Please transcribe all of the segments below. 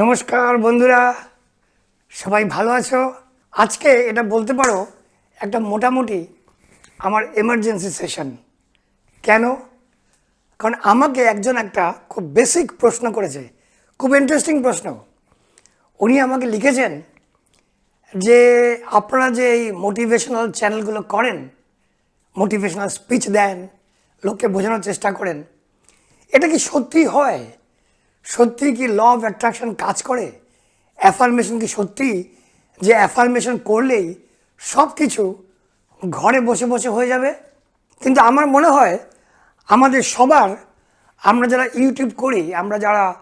নমস্কার বন্ধুরা, সবাই ভালো আছো? আজকে এটা বলতে পারো, একটা মোটামুটি আমার এমার্জেন্সি সেশন কেন? কারণ আমাকে একজন একটা খুব বেসিক প্রশ্ন করেছে, খুব ইন্টারেস্টিং প্রশ্ন। উনি আমাকে লিখেছেন যে, আপনারা যে এই মোটিভেশনাল চ্যানেলগুলো করেন মোটিভেশনাল স্পিচ দেন, লোককে বোঝানোর চেষ্টা করেন, এটা কি সত্যি হয়? সত্যি কি ল অফ অ্যাট্রাকশন কাজ করে? অ্যাফার্মেশন কি সত্যি? যে অ্যাফার্মেশন করলেই সব কিছু ঘরে বসে বসে হয়ে যাবে? কিন্তু আমার মনে হয় আমাদের সবার, আমরা যারা ইউটিউব করি, আমরা যারা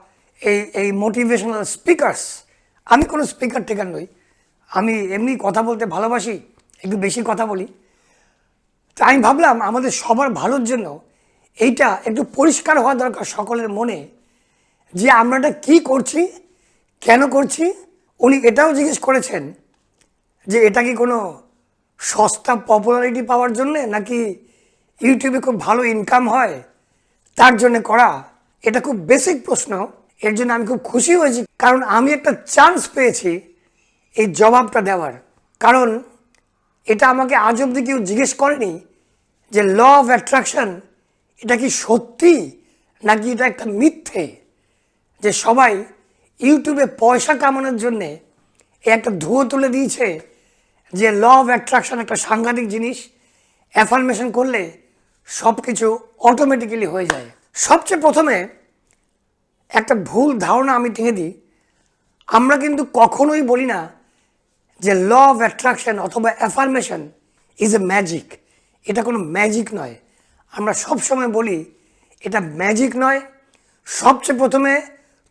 এই এই মোটিভেশনাল স্পিকার্স আমি কোনো স্পিকার টেকার নই। আমি এমনি কথা বলতে ভালোবাসি, একটু বেশি কথা বলি। তা আমি ভাবলাম আমাদের সবার ভালোর জন্য এইটা একটু পরিষ্কার হওয়া দরকার সকলের মনে। যে আমরা এটা কী করছি, কেন করছি, উনি এটাও জিজ্ঞেস করেছেন যে এটা কি কোনো সস্তা পপুলারিটি পাওয়ার জন্যে নাকি ইউটিউবে খুব ভালো ইনকাম হয়, তার জন্য করা? এটা খুব বেসিক প্রশ্ন, এর জন্য আমি খুব খুশি হয়েছি, কারণ আমি একটা চান্স পেয়েছি এই জবাবটা দেওয়ার। কারণ এটা আমাকে আজ অব্দি কেউ জিজ্ঞেস করেনি যে ল অফ অ্যাট্রাকশন এটা কি সত্যি নাকি এটা একটা মিথ্যে? যে সবাই ইউটিউবে পয়সা কামানোর জন্যে একটা ধুয়ো তুলে দিয়েছে যে ল অফ অ্যাট্রাকশন একটা সাংঘাতিক জিনিস, অ্যাফার্মেশন করলে সব কিছু অটোমেটিক্যালি হয়ে যায়। সবচেয়ে প্রথমে একটা ভুল ধারণা আমি টেনে দিই। আমরা কিন্তু কখনোই বলি না যে ল অফ অ্যাট্রাকশন অথবা অ্যাফার্মেশন ইজ এ ম্যাজিক। এটা কোনো ম্যাজিক নয়। আমরা সব সময় বলি এটা ম্যাজিক নয়। সবচেয়ে প্রথমে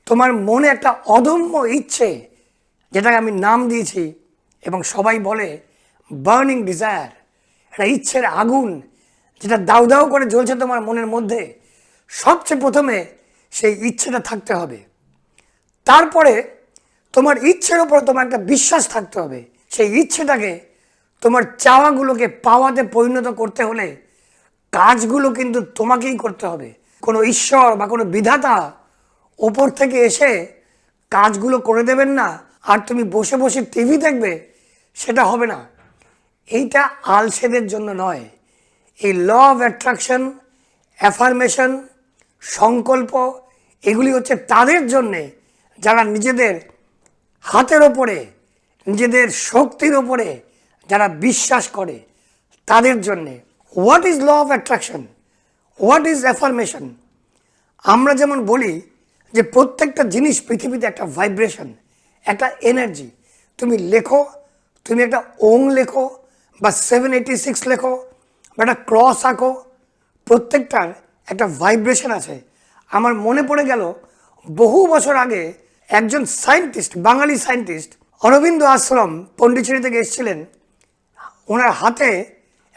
তোমার মনে একটা অদম্য ইচ্ছে, যেটাকে আমি নাম দিয়েছি, এবং সবাই বলে বার্নিং ডিজায়ার একটা ইচ্ছের আগুন, যেটা দাউ দাউ করে জ্বলছে তোমার মনের মধ্যে। সবচেয়ে প্রথমে সেই ইচ্ছেটা থাকতে হবে। তারপরে তোমার ইচ্ছের ওপর তোমার একটা বিশ্বাস থাকতে হবে। সেই ইচ্ছেটাকে তোমার চাওয়াগুলোকে পাওয়াতে পরিণত করতে হলে কাজগুলো কিন্তু তোমাকেই করতে হবে। কোনো ঈশ্বর বা কোনো বিধাতা ওপর থেকে এসে কাজগুলো করে দেবেন না, আর তুমি বসে বসে টিভি দেখবে, সেটা হবে না। এইটা আলসেদের জন্য নয়। এই ল অফ অ্যাট্রাকশন, অ্যাফার্মেশন, সংকল্প, এগুলি হচ্ছে তাদের জন্যে যারা নিজেদের হাতের ওপরে, নিজেদের শক্তির ওপরে যারা বিশ্বাস করে, তাদের জন্যে। What is law of attraction what is affirmation আমরা যেমন বলি যে প্রত্যেকটা জিনিস পৃথিবীতে একটা ভাইব্রেশন একটা এনার্জি তুমি লেখো, তুমি একটা ওং লেখো বা সেভেন এইটি সিক্স লেখো বা একটা ক্রস আঁকো, প্রত্যেকটার একটা ভাইব্রেশন আছে। আমার মনে পড়ে গেল, বহু বছর আগে একজন সায়েন্টিস্ট বাঙালি সায়েন্টিস্ট অরবিন্দ আশ্রম, পন্ডিচেরি থেকে এসেছিলেন। ওনার হাতে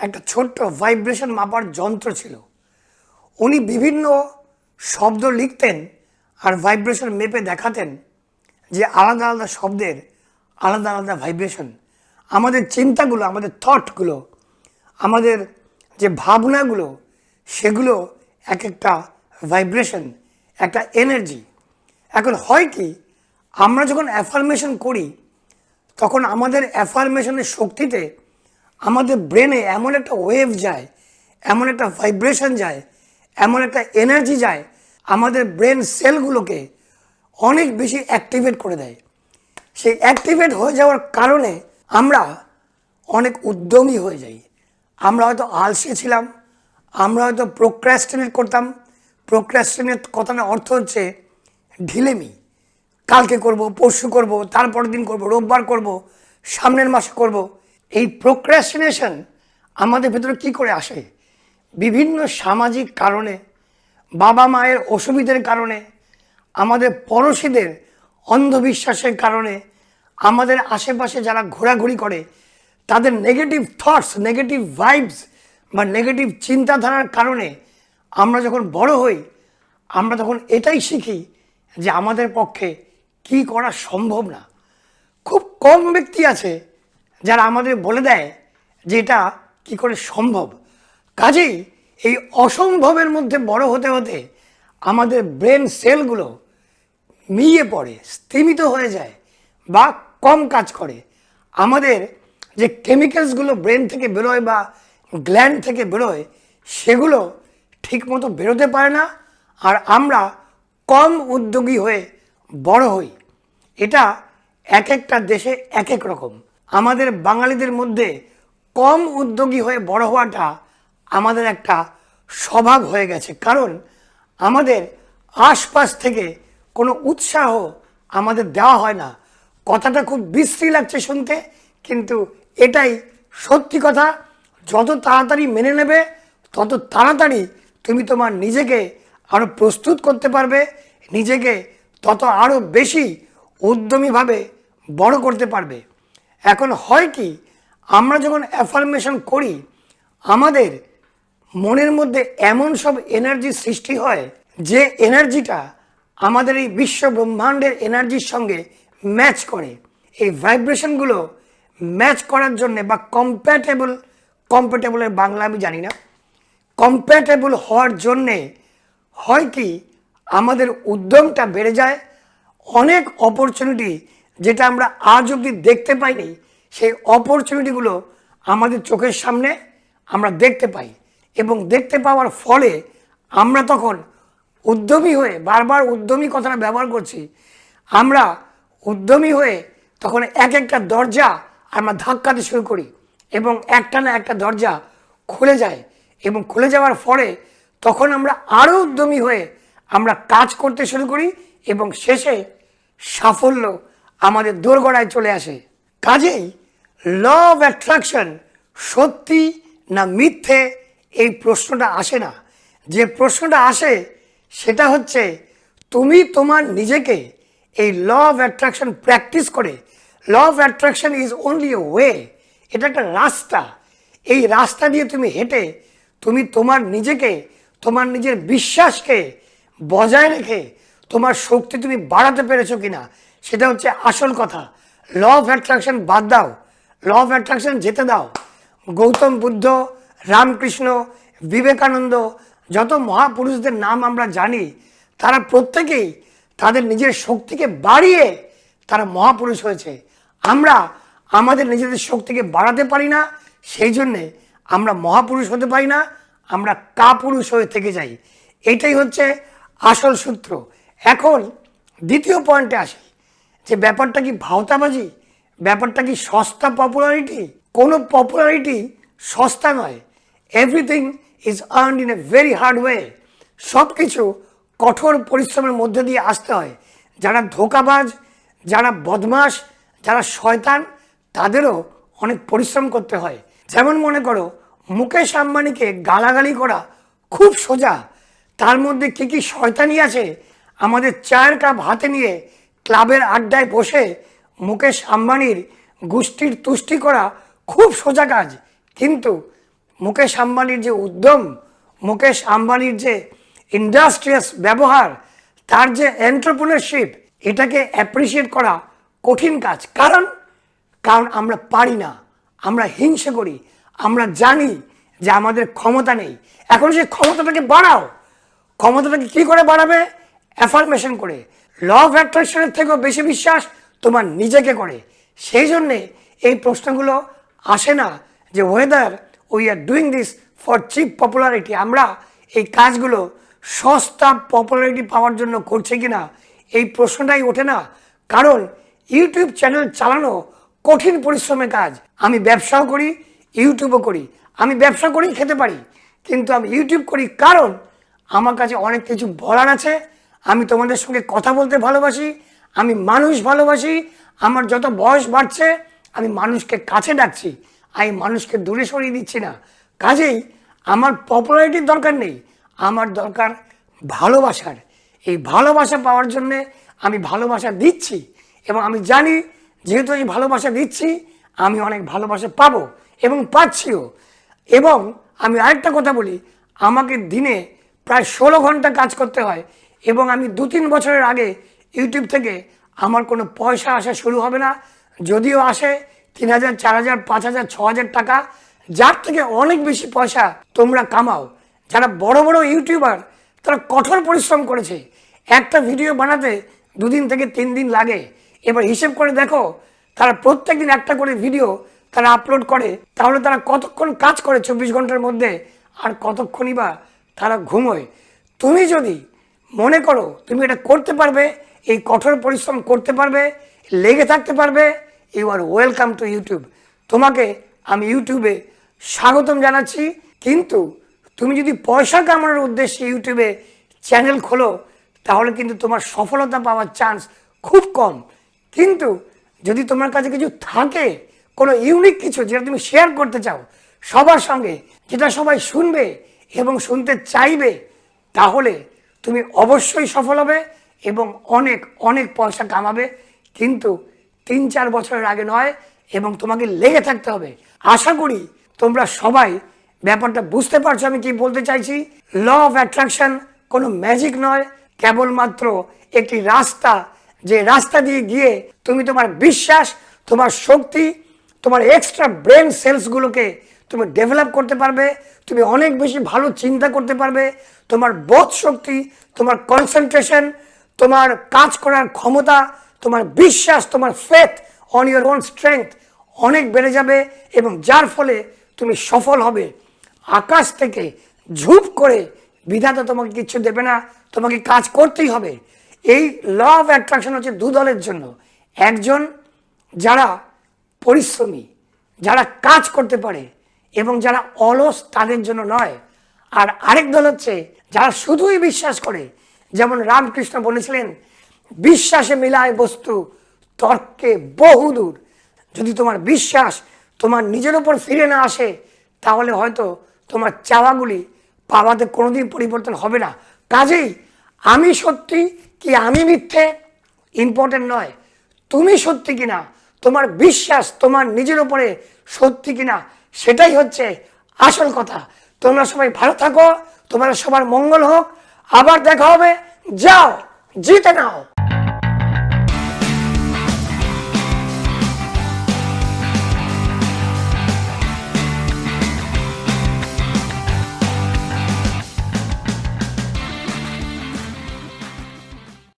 একটা ছোট্ট ভাইব্রেশন মাপার যন্ত্র ছিল। উনি বিভিন্ন শব্দ লিখতেন আর ভাইব্রেশন মেপে দেখাতেন যে আলাদা আলাদা শব্দের আলাদা আলাদা ভাইব্রেশন আমাদের চিন্তাগুলো, আমাদের থটগুলো আমাদের যে ভাবনাগুলো, সেগুলো এক একটা ভাইব্রেশন একটা এনার্জি এখন হয় কি, আমরা যখন অ্যাফার্মেশন করি, তখন আমাদের অ্যাফার্মেশনের শক্তিতে আমাদের ব্রেনে এমন একটা ওয়েভ যায়, এমন একটা ভাইব্রেশন যায়, এমন একটা এনার্জি যায় আমাদের ব্রেন সেলগুলোকে অনেক বেশি অ্যাক্টিভেট করে দেয়। সেই অ্যাক্টিভেট হয়ে যাওয়ার কারণে আমরা অনেক উদ্যমী হয়ে যাই। আমরা হয়তো আলসে ছিলাম, আমরা হয়তো প্রোক্রাস্টিনেট করতাম। প্রোক্রাস্টিনেট কথাটার অর্থ হচ্ছে ঢিলেমি। কালকে করব, পরশু করব, তারপরের দিন করব, রোববার করব, সামনের মাসে করব। এই প্রোক্রাস্টিনেশন আমাদের ভেতরে কি করে আসে? বিভিন্ন সামাজিক কারণে বাবা মায়ের অসুবিধের কারণে, আমাদের পড়োশীদের অন্ধবিশ্বাসের কারণে, আমাদের আশেপাশে যারা ঘোরাঘুরি করে, তাদের নেগেটিভ থটস নেগেটিভ ভাইবস বা নেগেটিভ চিন্তাধারার কারণে আমরা যখন বড় হই, আমরা তখন এটাই শিখি যে আমাদের পক্ষে কি করা সম্ভব না। খুব কম ব্যক্তি আছে যারা আমাদের বলে দেয় যে এটা কী করে সম্ভব। কাজেই এই অসম্ভবের মধ্যে বড় হতে হতে আমাদের ব্রেন সেলগুলো মিয়ে পড়ে, স্তিমিত হয়ে যায় বা কম কাজ করে। আমাদের যে কেমিক্যালসগুলো ব্রেন থেকে বেরোয় বা গ্ল্যান্ড থেকে বেরোয়, সেগুলো ঠিকমতো বেরোতে পারে না আর আমরা কম উদ্যোগী হয়ে বড় হই। এটা এক একটা দেশে এক এক রকম। আমাদের বাঙালিদের মধ্যে কম উদ্যোগী হয়ে বড় হওয়াটা আমাদের একটা স্বভাব হয়ে গেছে। কারণ আমাদের আশপাশ থেকে কোনো উৎসাহ আমাদের দেওয়া হয় না। কথাটা খুব বিশ্রী লাগছে শুনতে, কিন্তু এটাই সত্যি কথা। যত তাড়াতাড়ি মেনে নেবে, তত তাড়াতাড়ি তুমি তোমার নিজেকে আরও প্রস্তুত করতে পারবে, নিজেকে তত আরও বেশি উদ্যমীভাবে বড় করতে পারবে। এখন হয় কি, আমরা যখন অ্যাফার্মেশন করি, আমাদের মনের মধ্যে এমন সব এনার্জি সৃষ্টি হয় যে এনার্জিটা আমাদের এই বিশ্ব ব্রহ্মাণ্ডের এনার্জির সঙ্গে ম্যাচ করে। এই ভাইব্রেশনগুলো ম্যাচ করার জন্য বা কম্প্যাটেবল কম্প্যাটেবলের বাংলা আমি জানি না। কম্প্যাটেবল হওয়ার জন্যে হয় কি, আমাদের উদ্যমটা বেড়ে যায়। অনেক অপরচুনিটি যেটা আমরা আজ অবধি দেখতে পাইনি, সেই অপরচুনিটিগুলো আমাদের চোখের সামনে আমরা দেখতে পাই। এবং দেখতে পাওয়ার ফলে আমরা তখন উদ্যমী হয়ে বারবার উদ্যমী কথাটা ব্যবহার করছি। আমরা উদ্যমী হয়ে তখন এক একটা দরজা আমরা ধাক্কাতে শুরু করি এবং একটা না একটা দরজা খুলে যায় এবং খুলে যাওয়ার ফলে তখন আমরা আরও উদ্যমী হয়ে আমরা কাজ করতে শুরু করি এবং শেষে সাফল্য আমাদের দোরগড়ায় চলে আসে। কাজেই ল অফ অ্যাট্রাকশন সত্যি না মিথ্যে এই প্রশ্নটা আসে না। যে প্রশ্নটা আসে, সেটা হচ্ছে তুমি তোমার নিজেকে এই ল অফ অ্যাট্রাকশন প্র্যাকটিস করে law of attraction is only a way এটা একটা রাস্তা। এই রাস্তা দিয়ে তুমি হেঁটে, তুমি তোমার নিজেকে, তোমার নিজের বিশ্বাসকে বজায় রেখে, তোমার শক্তি তুমি বাড়াতে পেরেছ কিনা, সেটা হচ্ছে আসল কথা। ল অফ অ্যাট্রাকশন বাদ দাও ল অফ অ্যাট্রাকশন যেতে দাও। গৌতম বুদ্ধ রামকৃষ্ণ, বিবেকানন্দ, যত মহাপুরুষদের নাম আমরা জানি, তারা প্রত্যেকেই তাদের নিজের শক্তিকে বাড়িয়ে তারা মহাপুরুষ হয়েছে। আমরা আমাদের নিজেদের শক্তিকে বাড়াতে পারি না, সেই জন্যে আমরা মহাপুরুষ হতে পারি না, আমরা কাপুরুষ হয়ে থেকে যাই। এটাই হচ্ছে আসল সূত্র। এখন দ্বিতীয় পয়েন্টে আসি, যে ব্যাপারটা কি ভাওতাবাজি? ব্যাপারটা কি সস্তা পপুলারিটি? কোনো পপুলারিটি সস্তা নয়। Everything is earn in a very hard way সব কিছু কঠোর পরিশ্রমের মধ্যে দিয়ে আসতে হয়। যারা ধোকাবাজ, যারা বদমাস যারা শয়তান, তাদেরও অনেক পরিশ্রম করতে হয়। যেমন মনে করো, মুকেশ আম্বানিকে গালাগালি করা খুব সোজা। তার মধ্যে কী কী শয়তানি আছে, আমাদের চায়ের কাপ হাতে নিয়ে ক্লাবের আড্ডায় বসে মুকেশ আম্বানির গোষ্ঠীর তুষ্টি করা খুব সোজা কাজ। কিন্তু মুকেশ আম্বানির যে উদ্যম, মুকেশ আম্বানির যে ইন্ডাস্ট্রিয়াস ব্যবহার, তার যে এন্টারপ্রিনারশিপ এটাকে অ্যাপ্রিসিয়েট করা কঠিন কাজ। কারণ কারণ আমরা পারি না, আমরা হিংসে করি, আমরা জানি যে আমাদের ক্ষমতা নেই। এখন সেই ক্ষমতাটাকে বাড়াও। ক্ষমতাটাকে কি করে বাড়াবে? অ্যাফার্মেশন করে। ল অফ অ্যাট্রাকশনের থেকেও বেশি বিশ্বাস তোমার নিজেকে করে। সেই জন্যে এই প্রশ্নগুলো আসে না যে whether we are doing this for cheap popularity আমরা এই কাজগুলো সস্তা পপুলারিটি পাওয়ার জন্য করছে কি না এই প্রশ্নটাই ওঠে না। কারণ ইউটিউব চ্যানেল চালানো কঠিন পরিশ্রমের কাজ। আমি ব্যবসাও করি ইউটিউবও করি। আমি ব্যবসা করেই খেতে পারি। কিন্তু আমি ইউটিউব করি কারণ আমার কাছে অনেক কিছু বলার আছে। আমি তোমাদের সঙ্গে কথা বলতে ভালোবাসি। আমি মানুষ ভালোবাসি। আমার যত বয়স বাড়ছে, আমি মানুষকে কাছে ডাকছি। আমি মানুষকে দূরে সরিয়ে দিচ্ছি না। কাজেই আমার পপুলারিটির দরকার নেই। আমার দরকার ভালোবাসার। এই ভালোবাসা পাওয়ার জন্যে আমি ভালোবাসা দিচ্ছি এবং আমি জানি যেহেতু এই ভালোবাসা দিচ্ছি, আমি অনেক ভালোবাসা পাবো এবং পাচ্ছিও। এবং আমি আরেকটা কথা বলি, আমাকে দিনে প্রায় ষোলো ঘণ্টা কাজ করতে হয় এবং আমি দু তিন বছরের আগে ইউটিউব থেকে আমার কোনো পয়সা আসা শুরু হবে না। যদিও আসে তিন হাজার চার হাজার পাঁচ হাজার ছ হাজার টাকা, যার থেকে অনেক বেশি পয়সা তোমরা কামাও। যারা বড় বড় ইউটিউবার, তারা কঠোর পরিশ্রম করেছে। একটা ভিডিও বানাতে দুদিন থেকে তিন দিন লাগে। এবার হিসেব করে দেখো, তারা প্রত্যেক দিন একটা করে ভিডিও তারা আপলোড করে, তাহলে তারা কতক্ষণ কাজ করে চব্বিশ ঘণ্টার মধ্যে, আর কতক্ষণই বা তারা ঘুমোয়। তুমি যদি মনে করো তুমি এটা করতে পারবে, এই কঠোর পরিশ্রম করতে পারবে, লেগে থাকতে পারবে you are welcome to YouTube তোমাকে আমি ইউটিউবে স্বাগতম জানাচ্ছি। কিন্তু তুমি যদি পয়সা কামানোর উদ্দেশ্যে ইউটিউবে চ্যানেল খোলো, তাহলে কিন্তু তোমার সফলতা পাওয়ার চান্স খুব কম। কিন্তু যদি তোমার কাছে কিছু থাকে, কোনো ইউনিক কিছু যেটা তুমি শেয়ার করতে চাও, সবার সঙ্গে যেটা সবাই শুনবে এবং শুনতে চাইবে, তাহলে তুমি অবশ্যই সফল হবে এবং অনেক অনেক পয়সা কামাবে। কিন্তু তিন চার বছরের আগে নয়, এবং তোমাকে লেগে থাকতে হবে। আশা করি তোমরা সবাই ব্যাপারটা বুঝতে পারছ, আমি কি বলতে চাইছি? ল অফ অ্যাট্রাকশন কোনো ম্যাজিক নয়, কেবলমাত্র একটি রাস্তা, যে রাস্তা দিয়ে গিয়ে তুমি তোমার বিশ্বাস, তোমার শক্তি, তোমার এক্সট্রা ব্রেন সেলসগুলোকে তুমি ডেভেলপ করতে পারবে, তুমি অনেক বেশি ভালো চিন্তা করতে পারবে, তোমার বোধ শক্তি, তোমার কনসেন্ট্রেশন তোমার কাজ করার ক্ষমতা তোমার বিশ্বাস, তোমার faith on your own strength অনেক বেড়ে যাবে এবং যার ফলে তুমি সফল হবে। আকাশ থেকে ঝুপ করে বিধাতা তোমাকে কিচ্ছু দেবে না, তোমাকে কাজ করতেই হবে। এই ল অফ অ্যাট্রাকশন হচ্ছে দু দলের জন্য। একজন যারা পরিশ্রমী, যারা কাজ করতে পারে এবং যারা অলস তাদের জন্য নয়। আর আরেক দল হচ্ছে যারা শুধুই বিশ্বাস করে, যেমন রামকৃষ্ণ বলেছিলেন বিশ্বাসে মিলায় বস্তু, তর্কে বহুদূর যদি তোমার বিশ্বাস তোমার নিজের উপর ফিরে না আসে, তাহলে হয়তো তোমার চাওয়াগুলি পাওয়াতে কোনোদিন পরিবর্তন হবে না। কাজেই আমি সত্যি কি আমি মিথ্যে? ইম্পর্টেন্ট নয়। তুমি সত্যি কিনা? তোমার বিশ্বাস তোমার নিজের উপরে সত্যি কিনা? সেটাই হচ্ছে আসল কথা। তোমরা সবাই ভালো থাকো তোমরা সবার মঙ্গল হোক। আবার দেখা হবে। যাও, জিতে নাও।